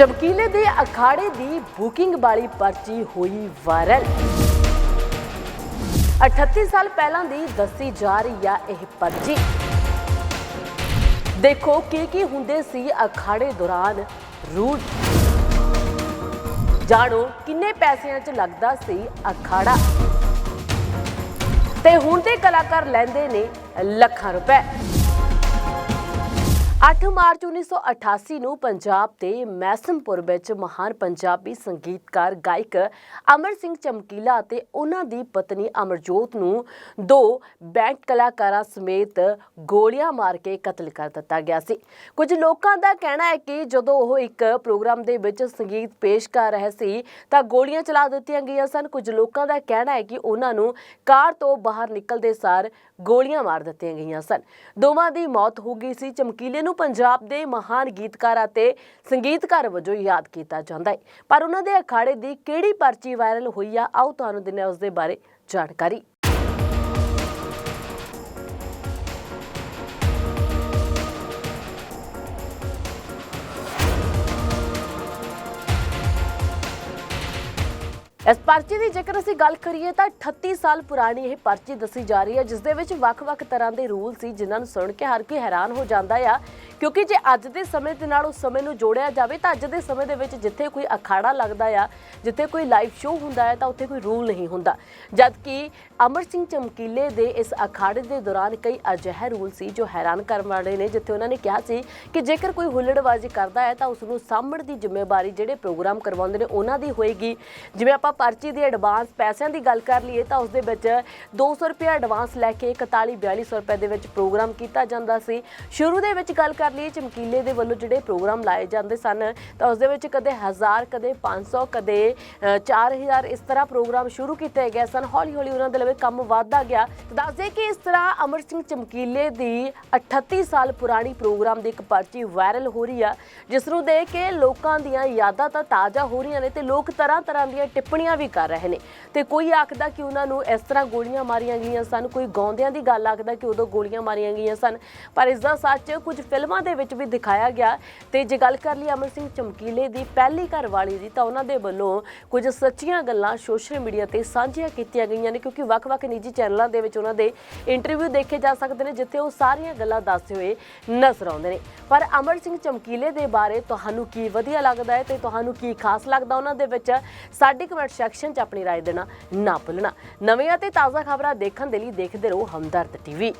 ਚਮਕੀਲੇ ਦੇ ਅਖਾੜੇ ਦੀ ਬੁਕਿੰਗ ਵਾਲੀ ਪਰਚੀ ਹੋਈ ਵਾਇਰਲ। 38 ਸਾਲ ਪਹਿਲਾਂ ਦੀ ਦੱਸੀ ਜਾ ਰਹੀ ਆ ਇਹ ਪਰਚੀ। ਦੇਖੋ ਕੀ ਕੀ ਹੁੰਦੇ ਸੀ ਅਖਾੜੇ ਦੌਰਾਨ ਰੂਟ। ਜਾਣੋ ਕਿੰਨੇ ਪੈਸਿਆਂ 'ਚ ਲੱਗਦਾ ਸੀ ਅਖਾੜਾ। ਤੇ ਹੁਣ ਦੇ ਕਲਾਕਾਰ ਲੈਂਦੇ ਨੇ ਲੱਖਾਂ ਰੁਪਏ। 8 ਮਾਰਚ 1988 ਨੂੰ ਪੰਜਾਬ ਦੇ ਮੈਸਮਪੁਰ ਵਿੱਚ ਮਹਾਨ ਪੰਜਾਬੀ ਸੰਗੀਤਕਾਰ, ਗਾਇਕ ਅਮਰ ਸਿੰਘ ਚਮਕੀਲਾ ਅਤੇ ਉਹਨਾਂ ਦੀ ਪਤਨੀ ਅਮਰਜੋਤ ਨੂੰ ਦੋ ਬੈਂਡ ਕਲਾਕਾਰਾਂ ਸਮੇਤ ਗੋਲੀਆਂ ਮਾਰ ਕੇ ਕਤਲ ਕਰ ਦਿੱਤਾ ਗਿਆ ਸੀ। ਕੁਝ ਲੋਕਾਂ ਦਾ ਕਹਿਣਾ ਹੈ ਕਿ ਜਦੋਂ ਉਹ ਇੱਕ ਪ੍ਰੋਗਰਾਮ ਦੇ ਵਿੱਚ ਸੰਗੀਤ ਪੇਸ਼ ਕਰ ਰਹੇ ਸੀ, ਤਾਂ ਗੋਲੀਆਂ ਚਲਾ ਦਿੱਤੀਆਂ ਗਈਆਂ ਸਨ। ਕੁਝ ਲੋਕਾਂ ਦਾ ਕਹਿਣਾ ਹੈ ਕਿ ਉਹਨਾਂ ਨੂੰ ਕਾਰ ਤੋਂ ਬਾਹਰ ਨਿਕਲਦੇ ਸਾਰ ਗੋਲੀਆਂ ਮਾਰ ਦਿੱਤੀਆਂ ਗਈਆਂ ਸਨ। ਦੋਵਾਂ ਦੀ ਮੌਤ ਹੋ ਗਈ ਸੀ। ਚਮਕੀਲੇ ਨੂੰ ਪੰਜਾਬ ਦੇ ਮਹਾਨ ਗੀਤਕਾਰ ਅਤੇ ਸੰਗੀਤਕਾਰ ਵਜੋਂ ਯਾਦ ਕੀਤਾ ਜਾਂਦਾ ਹੈ। ਪਰ ਉਹਨਾਂ ਦੇ ਅਖਾੜੇ ਦੀ ਕਿਹੜੀ ਪਰਚੀ ਵਾਇਰਲ ਹੋਈ ਆ? ਆਓ ਤੁਹਾਨੂੰ ਦਿੰਦੇ ਹਾਂ ਉਸ ਦੇ ਬਾਰੇ ਜਾਣਕਾਰੀ। ਇਸ ਪਰਚੀ ਦੀ ਜੇਕਰ ਅਸੀਂ ਗੱਲ ਕਰੀਏ ਤਾਂ 38 ਸਾਲ ਪੁਰਾਣੀ ਇਹ ਪਰਚੀ ਦੱਸੀ ਜਾ ਰਹੀ ਹੈ, ਜਿਸ ਦੇ ਵਿੱਚ ਵੱਖ-ਵੱਖ ਤਰ੍ਹਾਂ ਦੇ ਰੂਲ ਸੀ, ਜਿਨ੍ਹਾਂ ਨੂੰ ਸੁਣ ਕੇ ਹਰ ਕੋਈ ਹੈਰਾਨ ਹੋ ਜਾਂਦਾ ਆ ਕਿਉਂਕਿ ਜੇ ਅੱਜ ਦੇ ਸਮੇਂ ਦੇ ਨਾਲ ਉਸ ਸਮੇਂ ਨੂੰ ਜੋੜਿਆ ਜਾਵੇ, ਤਾਂ ਅੱਜ ਦੇ ਸਮੇਂ ਦੇ ਵਿੱਚ ਜਿੱਥੇ ਕੋਈ ਅਖਾੜਾ ਲੱਗਦਾ ਆ, ਜਿੱਥੇ ਕੋਈ ਲਾਈਵ ਸ਼ੋਅ ਹੁੰਦਾ ਹੈ, ਤਾਂ ਉੱਥੇ ਕੋਈ ਰੂਲ ਨਹੀਂ ਹੁੰਦਾ। ਜਦ ਕਿ ਅਮਰ ਸਿੰਘ ਚਮਕੀਲੇ ਦੇ ਇਸ ਅਖਾੜੇ ਦੇ ਦੌਰਾਨ ਕਈ ਅਜਿਹੇ ਰੂਲ ਸੀ ਜੋ ਹੈਰਾਨ ਕਰਨ ਵਾਲੇ ਨੇ, ਜਿੱਥੇ ਉਹਨਾਂ ਨੇ ਕਿਹਾ ਸੀ ਕਿ ਜੇਕਰ ਕੋਈ ਹੁੱਲੜਬਾਜ਼ੀ ਕਰਦਾ ਹੈ, ਤਾਂ ਉਸ ਨੂੰ ਸਾਂਭਣ ਦੀ ਜ਼ਿੰਮੇਵਾਰੀ ਜਿਹੜੇ ਪ੍ਰੋਗਰਾਮ ਕਰਵਾਉਂਦੇ ਨੇ, ਉਹਨਾਂ ਦੀ ਹੋਏਗੀ। ਜਿਵੇਂ ਆਪਾਂ ਪਰਚੀ ਦੀ ਐਡਵਾਂਸ ਪੈਸਿਆਂ ਦੀ ਗੱਲ ਕਰ ਲਈਏ, ਤਾਂ ਉਸ ਦੇ ਵਿੱਚ 200 ਰੁਪਏ ਐਡਵਾਂਸ ਲੈ ਕੇ 41 4200 ਰੁਪਏ ਦੇ ਵਿੱਚ ਪ੍ਰੋਗਰਾਮ ਕੀਤਾ ਜਾਂਦਾ ਸੀ। ਸ਼ੁਰੂ ਦੇ ਵਿੱਚ ਗੱਲ ਕਰ ਲਈਏ ਚਮਕੀਲੇ ਦੇ ਵੱਲੋਂ ਜਿਹੜੇ ਪ੍ਰੋਗਰਾਮ ਲਾਏ ਜਾਂਦੇ ਸਨ ਤਾਂ ਉਸ ਦੇ ਵਿੱਚ ਕਦੇ 1000 ਕਦੇ 500 ਕਦੇ ਅ, 4000 ਇਸ ਤਰ੍ਹਾਂ ਪ੍ਰੋਗਰਾਮ ਸ਼ੁਰੂ ਕੀਤੇ ਗਏ ਸਨ। ਹੌਲੀ ਹੌਲੀ ਉਹਨਾਂ ਦੇ ਲਵੇ ਕੰਮ ਵਧਦਾ ਗਿਆ। ਤਾਂ ਦੱਸਦੇ ਕਿ ਇਸ ਤਰ੍ਹਾਂ ਅਮਰ ਸਿੰਘ ਚਮਕੀਲੇ ਦੀ 38 ਸਾਲ ਪੁਰਾਣੀ ਪ੍ਰੋਗਰਾਮ ਦੀ ਇੱਕ ਪਰਚੀ ਵਾਇਰਲ ਹੋ ਰਹੀ ਆ ਜਿਸ ਨੂੰ ਦੇਖ ਕੇ ਲੋਕਾਂ ਦੀਆਂ ਯਾਦਾਂ ਤਾਂ ਤਾਜ਼ਾ ਹੋ ਰਹੀਆਂ ਨੇ ਤੇ ਲੋਕ ਤਰ੍ਹਾਂ ਤਰ੍ਹਾਂ ਦੀਆਂ ਟਿੱਪਣੀਆਂ ਵੀ ਕਰ ਰਹੇ ਨੇ। ਤੇ ਕੋਈ ਆਖਦਾ ਕਿ ਉਹਨਾਂ ਨੂੰ ਇਸ ਤਰ੍ਹਾਂ ਗੋਲੀਆਂ ਮਾਰੀਆਂ ਗਈਆਂ ਸਨ ਕੋਈ ਗਾਉਂਦਿਆਂ ਦੀ ਗੱਲ ਆਖਦਾ ਕਿ ਉਦੋਂ ਗੋਲੀਆਂ ਮਾਰੀਆਂ ਗਈਆਂ ਸਨ ਪਰ ਇਸ ਦਾ ਸੱਚ ਕੁਝ ਫਿਲਮਾਂ ਦੇ ਵਿੱਚ ਵੀ ਦਿਖਾਇਆ ਗਿਆ ਤੇ ਜੇ ਗੱਲ ਕਰ ਲਈ ਅਮਰ ਸਿੰਘ ਚਮਕੀਲੇ ਦੀ ਪਹਿਲੀ ਘਰ ਵਾਲੀ ਦੀ ਤਾਂ ਉਹਨਾਂ ਦੇ ਵੱਲੋਂ ਕੁਝ ਸੱਚੀਆਂ ਗੱਲਾਂ ਸੋਸ਼ਲ ਮੀਡੀਆ ਤੇ ਸਾਂਝੀਆਂ ਕੀਤੀਆਂ ਗਈਆਂ ਨੇ ਕਿਉਂਕਿ ਵੱਖ-ਵੱਖ ਨਿੱਜੀ ਚੈਨਲਾਂ ਦੇ ਵਿੱਚ ਉਹਨਾਂ ਦੇ ਇੰਟਰਵਿਊ ਦੇਖੇ ਜਾ ਸਕਦੇ ਨੇ ਜਿੱਥੇ ਉਹ ਸਾਰੀਆਂ ਗੱਲਾਂ ਦੱਸਦੇ ਹੋਏ ਨਜ਼ਰ ਆਉਂਦੇ ਨੇ ਪਰ ਅਮਰ ਸਿੰਘ ਚਮਕੀਲੇ ਦੇ ਬਾਰੇ ਤੁਹਾਨੂੰ ਕੀ ਵਧੀਆ ਲੱਗਦਾ ਹੈ ਤੇ ਤੁਹਾਨੂੰ ਕੀ ਖਾਸ ਲੱਗਦਾ ਉਹਨਾਂ ਦੇ ਵਿੱਚ ਸਾਡੀ ਕਮੈਂਟ ਸੈਕਸ਼ਨ 'ਚ ਆਪਣੀ رائے ਦੇਣਾ ਨਾ ਭੁੱਲਣਾ। ਨਵੀਆਂ ਤੇ ਤਾਜ਼ਾ ਖਬਰਾਂ ਦੇਖਣ ਦੇ ਲਈ ਦੇਖਦੇ ਰਹੋ ਹਮਦਰਦ ਟੀਵੀ।